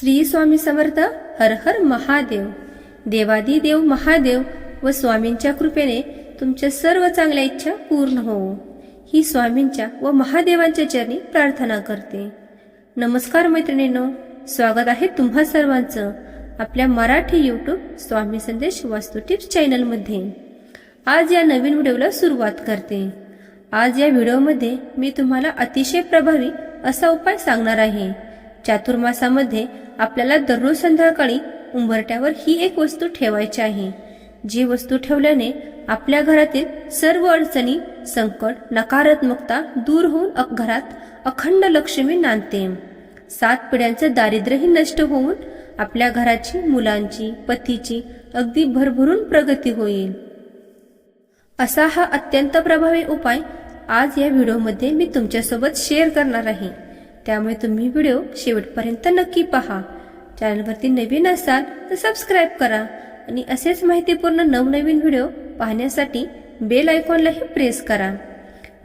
श्री स्वामी समर्थ हर हर महादेव. देवादी देव महादेव व स्वामींच्या कृपेने तुमच्या सर्व चांगल्या इच्छा पूर्ण होवो ही स्वामींच्या व महादेवांच्या चरणी प्रार्थना करते. नमस्कार मैत्रिणींनो स्वागत आहे तुम्हा सर्वांचं आपल्या मराठी यूट्यूब स्वामी संदेश वास्तू टिप्स चॅनलमध्ये. आज या नवीन व्हिडिओला सुरुवात करते. आज या व्हिडिओमध्ये मी तुम्हाला अतिशय प्रभावी असा उपाय सांगणार आहे. चातुर्मासामध्ये आपल्याला दररोज संध्याकाळी उंबरट्यावर ही एक वस्तू ठेवायची आहे. जी वस्तू ठेवल्याने आपल्या घरातील सर्व अडचणी संकट नकारात्मकता दूर होऊन घरात अखंड लक्ष्मी नांदते. सात पिढ्यांचं दारिद्र्यही नष्ट होऊन आपल्या घराची मुलांची पतीची अगदी भरभरून प्रगती होईल. असा हा अत्यंत प्रभावी उपाय आज या व्हिडिओमध्ये मी तुमच्यासोबत शेअर करणार आहे. त्यामुळे तुम्ही व्हिडिओ शेवटपर्यंत नक्की पहा. चॅनलवरती नवीन असाल तर सबस्क्राईब करा आणि असेच माहितीपूर्ण नवनवीन व्हिडिओ पाहण्यासाठी बेल आयकॉनलाही प्रेस करा.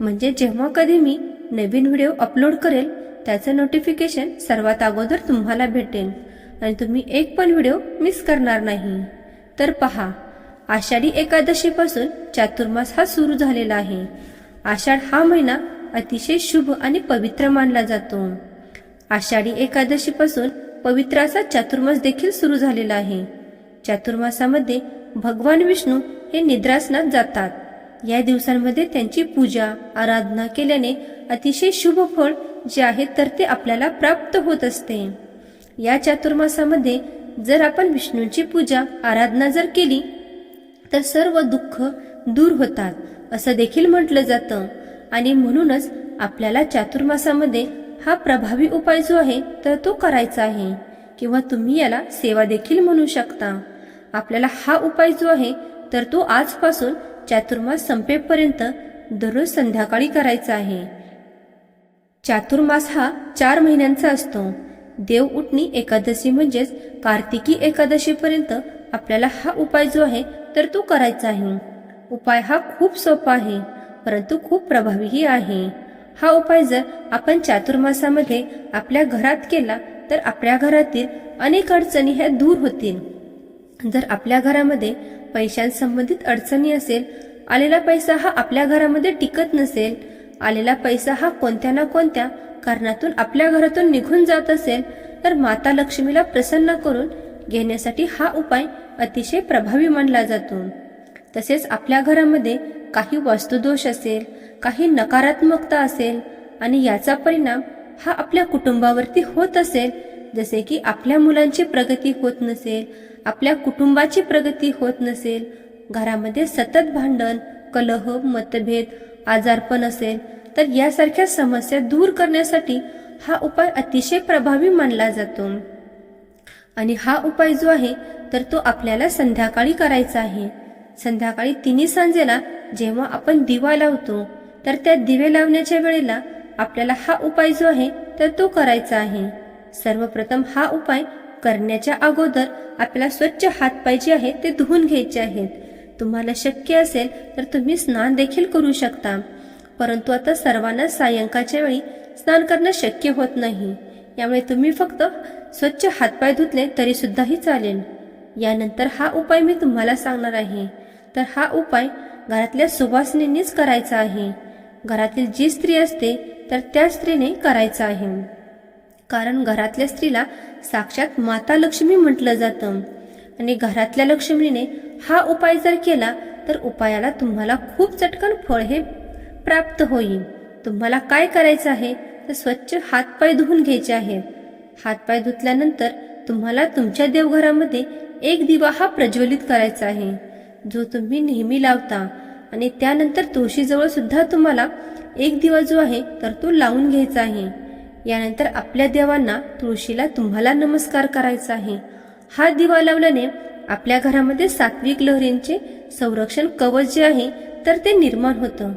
म्हणजे जेव्हा कधी मी नवीन व्हिडिओ अपलोड करेल त्याचं नोटिफिकेशन सर्वात अगोदर तुम्हाला भेटेल आणि तुम्ही एक पण व्हिडिओ मिस करणार नाही. तर पहा आषाढी एकादशीपासून चातुर्मास हा सुरू झालेला आहे. आषाढ हा महिना अतिशय शुभ आणि पवित्र मानला जातो. आषाढी एकादशीपासून पवित्राचा चातुर्मास देखील सुरू झालेला आहे. चातुर्मासामध्ये भगवान विष्णू हे निद्रासनात जातात. या दिवसांमध्ये त्यांची पूजा आराधना केल्याने अतिशय शुभ फळ जे आहे तर ते आपल्याला प्राप्त होत असते. या चातुर्मासामध्ये जर आपण विष्णूंची पूजा आराधना जर केली तर सर्व दुःख दूर होतात असं देखील म्हटलं जातं. आणि म्हणूनच आपल्याला चातुर्मासामध्ये हा प्रभावी उपाय जो आहे तर तो करायचा आहे. किंवा तुम्ही याला सेवा देखील म्हणू शकता. आपल्याला हा उपाय जो आहे तर तो आजपासून चातुर्मास संपेपर्यंत दररोज संध्याकाळी करायचा आहे. चातुर्मास हा चार महिन्यांचा असतो. देव उठणी एकादशी म्हणजेच कार्तिकी एकादशीपर्यंत आपल्याला हा उपाय जो आहे तर तो करायचा आहे. उपाय हा खूप सोपा आहे. परंतु खूप प्रभावीही आहे. हा उपाय जर आपण चातुर्मासामध्ये आपल्या घरात केला तर आपल्या घरातील अनेक अडचणी ह्या दूर होतील. जर आपल्या घरामध्ये पैशांसंबंधित अडचणी असेल आलेला पैसा हा आपल्या घरामध्ये टिकत नसेल आलेला पैसा हा कोणत्या ना कोणत्या कारणातून आपल्या घरातून निघून जात असेल तर माता लक्ष्मीला प्रसन्न करून घेण्यासाठी हा उपाय अतिशय प्रभावी मानला जातो. तसेच आपल्या घरामध्ये काही वास्तुदोष असेल काही नकारात्मकता असेल आणि याचा परिणाम हा आपल्या कुटुंबावरती होत असेल जसे की आपल्या मुलांची प्रगती होत नसेल आपल्या कुटुंबाची प्रगती होत नसेल घरामध्ये सतत भांडण कलह मतभेद आजारपण असेल तर यासारख्या समस्या दूर करण्यासाठी हा उपाय अतिशय प्रभावी मानला जातो. आणि हा उपाय जो आहे तर तो आपल्याला संध्याकाळी करायचा आहे. संध्याकाळी तिन्ही सांजेला जेव्हा आपण दिवा लावतो तर त्या दिवे लावण्याच्या वेळेला आपल्याला हा उपाय जो आहे तर तो करायचा आहे. सर्वप्रथम हा उपाय करण्याच्या अगोदर आपल्याला स्वच्छ हातपाय जे आहेत ते धुवून घ्यायचे आहेत. तुम्हाला शक्य असेल तर तुम्ही स्नान देखील करू शकता. परंतु आता सर्वांना सायंकाळच्या वेळी स्नान करणं शक्य होत नाही. यामुळे तुम्ही फक्त स्वच्छ हातपाय धुतले तरी सुद्धाही चालेल. यानंतर हा उपाय मी तुम्हाला सांगणार आहे. तर हा उपाय घरातल्या सुवासिनींनीच करायचा आहे. घरातील जी स्त्री असते तर त्या स्त्रीने करायचं आहे. कारण घरातल्या स्त्रीला साक्षात माता लक्ष्मी म्हटलं जातं. आणि घरातल्या लक्ष्मीने हा उपाय जर केला तर उपायाला तुम्हाला खूप चटकन फळ हे प्राप्त होईल. तुम्हाला काय करायचं आहे तर स्वच्छ हातपाय धुवून घ्यायचे आहे. हातपाय धुतल्यानंतर तुम्हाला तुमच्या देवघरामध्ये एक दिवा हा प्रज्वलित करायचा आहे. जो तुम्ही नेहमी लावता आणि त्यानंतर तुळशीजवळ सुद्धा तुम्हाला एक दिवा जो आहे तर तो लावून घ्यायचा आहे. यानंतर आपल्या देवांना तुळशीला तुम्हाला नमस्कार करायचा आहे. हा दिवा लावल्याने आपल्या घरामध्ये सात्विक लहरींचे संरक्षण कवच जे आहे तर ते निर्माण होतं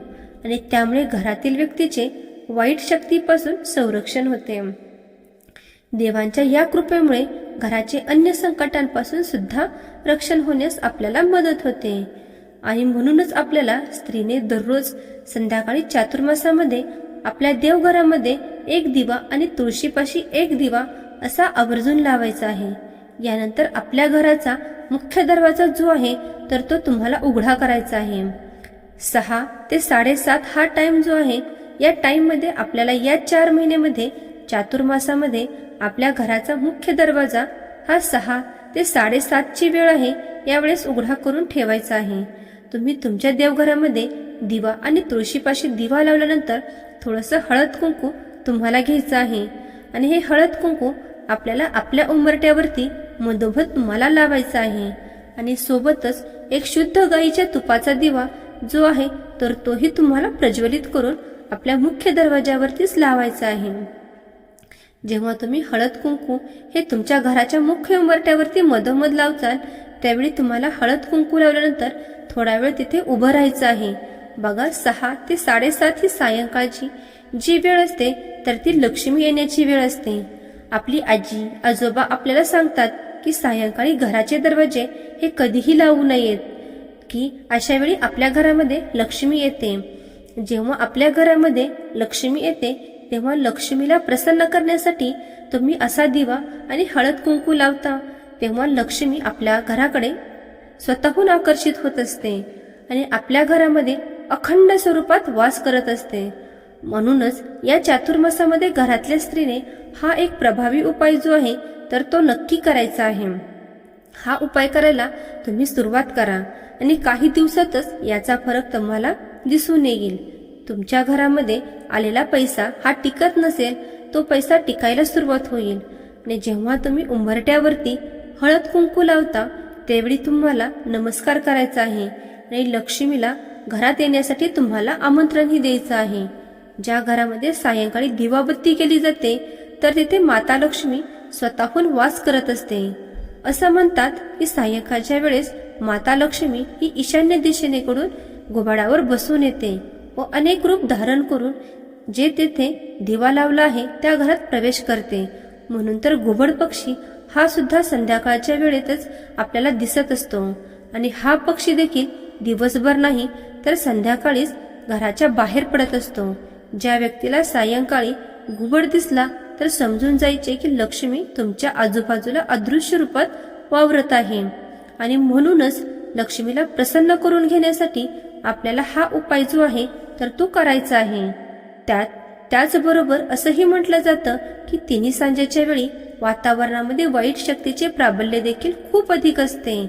आणि त्यामुळे घरातील व्यक्तीचे वाईट शक्तीपासून संरक्षण होते. देवांच्या या कृपेमुळे घराचे अन्य संकटांपासून सुद्धा रक्षण होण्यास आपल्याला मदत होते. आणि म्हणूनच आपल्याला स्त्रीने दररोज संध्याकाळी चातुर्मासामध्ये आपल्या देवघरामध्ये एक दिवा आणि तुळशीपाशी एक दिवा असा आवर्जून लावायचा आहे. यानंतर आपल्या घराचा मुख्य दरवाजा जो आहे तर तो तुम्हाला उघडा करायचा आहे. सहा ते साडेसात हा टाइम जो आहे या टाइममध्ये आपल्याला या चार महिन्यामध्ये चातुर्मासामध्ये आपल्या घराचा मुख्य दरवाजा हा सहा ते साडेसातची वेळ आहे यावेळेस उघडा करून ठेवायचा आहे. तुम्ही तुमच्या देवघरामध्ये दिवा आणि तुळशीपाशी दिवा लावल्यानंतर थोडंसं हळद कुंकू तुम्हाला घ्यायचं आहे. आणि हे हळद कुंकू आपल्याला आपल्या उंबरट्यावरती मधोमध तुम्हाला लावायचा आहे. आणि सोबतच एक शुद्ध गाईच्या तुपाचा दिवा जो आहे तर तोही तुम्हाला प्रज्वलित करून आपल्या मुख्य दरवाजावरतीच लावायचा आहे. जेव्हा तुम्ही हळद कुंकू हे तुमच्या घराच्या मुख्य उंबरट्यावरती मधोमध लावचाल त्यावेळी तुम्हाला हळद कुंकू लावल्यानंतर थोडा वेळ तिथे उभं राहायचं आहे. बघा सहा ते साडेसात ही सायंकाळची जी वेळ असते तर ती लक्ष्मी येण्याची वेळ असते. आपली आजी आजोबा आपल्याला सांगतात की सायंकाळी घराचे दरवाजे हे कधीही लावू नयेत की अशा वेळी आपल्या घरामध्ये लक्ष्मी येते. जेव्हा आपल्या घरामध्ये लक्ष्मी येते तेव्हा लक्ष्मीला प्रसन्न करण्यासाठी तुम्ही असा दिवा आणि हळद कुंकू लावता तेव्हा लक्ष्मी आपल्या घराकडे स्वतःहून आकर्षित होत असते आणि आपल्या घरामध्ये अखंड स्वरूपात वास करत असते. म्हणूनच या चातुर्मासामध्ये घरातल्या स्त्रीने हा एक प्रभावी उपाय जो आहे तर तो नक्की करायचा आहे. हा उपाय करायला तुम्ही सुरुवात करा आणि काही दिवसातच याचा फरक तुम्हाला दिसून येईल. तुमच्या घरामध्ये आलेला पैसा हा टिकत नसेल तो पैसा टिकायला सुरुवात होईल. आणि जेव्हा तुम्ही उंबरट्यावरती हळद कुंकू लावता त्यावेळी तुम्हाला नमस्कार करायचा आहे. आणि लक्ष्मीला घरात येण्यासाठी तुम्हाला आमंत्रणही द्यायचं आहे. ज्या घरामध्ये सायंकाळी दिवाबत्ती केली जाते तर तिथे माता लक्ष्मी स्वतःहून वास करत असते. असं म्हणतात की सायंकाळच्या वेळेस माता लक्ष्मी ही ईशान्य दिशेनेकडून घुबाडावर बसून येते. व अनेक रूप धारण करून जे तेथे दिवा लावला आहे त्या घरात प्रवेश करते. म्हणून तर घुबड पक्षी हा सुद्धा संध्याकाळच्या वेळेतच आपल्याला दिसत असतो. आणि हा पक्षी देखील दिवसभर नाही तर संध्याकाळीच घराच्या बाहेर पडत असतो. ज्या व्यक्तीला सायंकाळी घुबड दिसला तर समजून जायचे की लक्ष्मी तुमच्या आजूबाजूला अदृश्य रूपात वावरत आहे. आणि म्हणूनच लक्ष्मीला प्रसन्न करून घेण्यासाठी आपल्याला हा उपाय जो आहे तर तो करायचा आहे. त्यात त्याचबरोबर असंही म्हटलं जातं की तिन्ही सांजेच्या वेळी वातावरणामध्ये वाईट शक्तीचे प्राबल्य देखील खूप अधिक असते.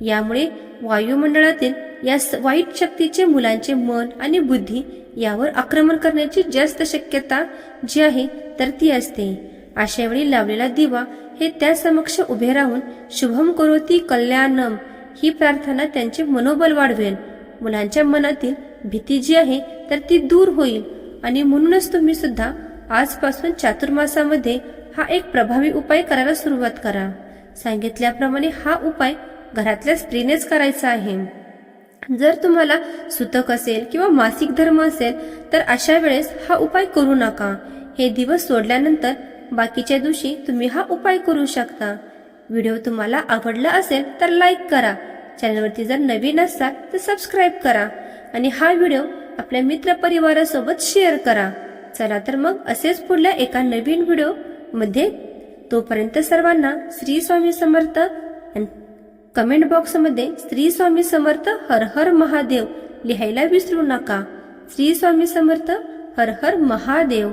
यामुळे वायुमंडळातील या स- वाईट शक्तीचे मुलांचे मन आणि बुद्धी यावर आक्रमण करण्याची जास्त शक्यता जी आहे तर ती असते. अशा वेळी लावलेला दिवा हे त्या समक्ष उभे राहून शुभम करोती कल्याणम ही प्रार्थना त्यांचे मनोबल वाढवेल. मुलांच्या मनातील भीती जी आहे तर ती दूर होईल. आणि म्हणूनच तुम्ही सुद्धा आजपासून चातुर्मासामध्ये हा एक प्रभावी उपाय करायला सुरुवात करा. सांगितल्याप्रमाणे हा उपाय घरातल्या स्त्रीनेच करायचा आहे. जर तुम्हाला सुतक असेल किंवा मासिक धर्म असेल तर अशा वेळेस हा उपाय करू नका. हे दिवस सोडल्यानंतर बाकीच्या दिवशी तुम्ही हा उपाय करू शकता. व्हिडिओ तुम्हाला आवडला असेल तर लाईक करा. चॅनलवरती जर नवीन असाल तर सबस्क्राईब करा. आणि हा व्हिडिओ आपल्या मित्रपरिवारासोबत शेअर करा. चला तर मग असेच पुढल्या एका नवीन व्हिडिओमध्ये. तोपर्यंत सर्वांना श्री स्वामी समर्थ आणि कमेंट बॉक्समध्ये श्री स्वामी समर्थ हर हर महादेव लिहायला विसरू नका. श्री स्वामी समर्थ हर हर महादेव.